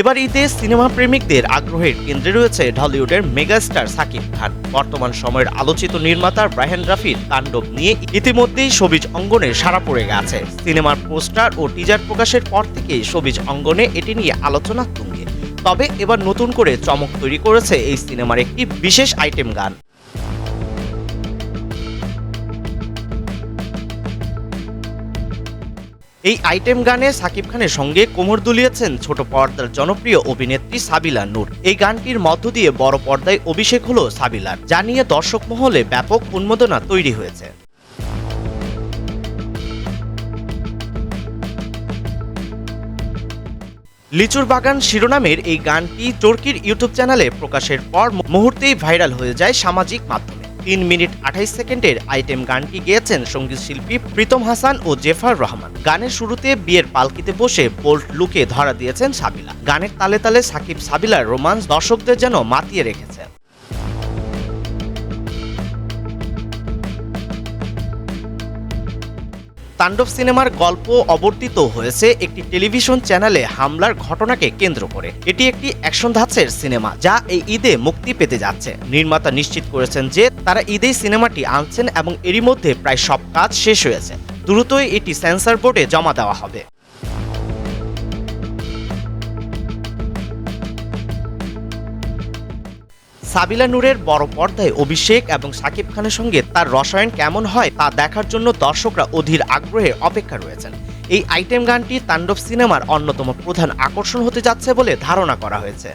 এবার ঈদে সিনেমা প্রেমিকদের আগ্রহের কেন্দ্রে রয়েছে ঢলিউডের মেগাস্টার সাকিব খান। বর্তমান সময়ের আলোচিত নির্মাতা ব্রাহেন রাফির তাণ্ডব নিয়ে ইতিমধ্যেই সবিজ অঙ্গনে সারা পড়ে গেছে। সিনেমার পোস্টার ও টিজার প্রকাশের পর থেকেই সবিজ অঙ্গনে এটি নিয়ে আলোচনা তুঙ্গে। তবে এবার নতুন করে চমক তৈরি করেছে এই সিনেমার একটি বিশেষ আইটেম গান। এই আইটেম গানে সাকিব খানের সঙ্গে কোমর দুলিয়েছেন ছোট পর্দার জনপ্রিয় অভিনেত্রী সাবিলা নূর। এই গানটির মধ্য দিয়ে বড় পর্দায় অভিষেক হলো সাবিলার, যা নিয়ে দর্শক মহলে ব্যাপক উন্মাদনা তৈরি হয়েছে। লিচুর বাগান শিরোনামের এই গানটি চর্কির ইউটিউব চ্যানেলে প্রকাশের পর মুহূর্তেই ভাইরাল হয়ে যায় সামাজিক মাধ্যমে। তিন মিনিট আঠাইশ সেকেন্ডের আইটেম গানটি গেয়েছেন সংগীত শিল্পী প্রীতম হাসান ও জেফার রহমান। গানের শুরুতে বিয়ের পালকিতে বসে বোল্ট লুকে ধরা দিয়েছেন সাবিলা। গানের তালে তালে সাকিব সাবিলার রোমান্স দর্শকদের যেন মাতিয়ে রেখেছে তাণ্ডব সিনেমার গল্প অবর্তিত হয়েছে একটি টেলিভিশন চ্যানেলে হামলার ঘটনাকে কেন্দ্র করে। এটি একটি অ্যাকশন ধাঁচের সিনেমা যা এই ঈদে মুক্তি পেতে যাচ্ছে। নির্মাতা নিশ্চিত করেছেন যে তারা ঈদেই সিনেমাটি আনছেন এবং এরই মধ্যে প্রায় সব কাজ শেষ হয়েছে। দ্রুতই এটি সেন্সর বোর্ডে জমা দেওয়া হবে। সাবিলা নূরের বড় পর্দায় অভিষেক এবং সাকিব খানের সঙ্গে তার রসায়ন কেমন হয় তা দেখার জন্য দর্শকরা অধীর আগ্রহে অপেক্ষা রয়েছেন। এই আইটেম গানটি তাণ্ডব সিনেমার অন্যতম প্রধান আকর্ষণ হতে যাচ্ছে বলে ধারণা করা হয়েছে।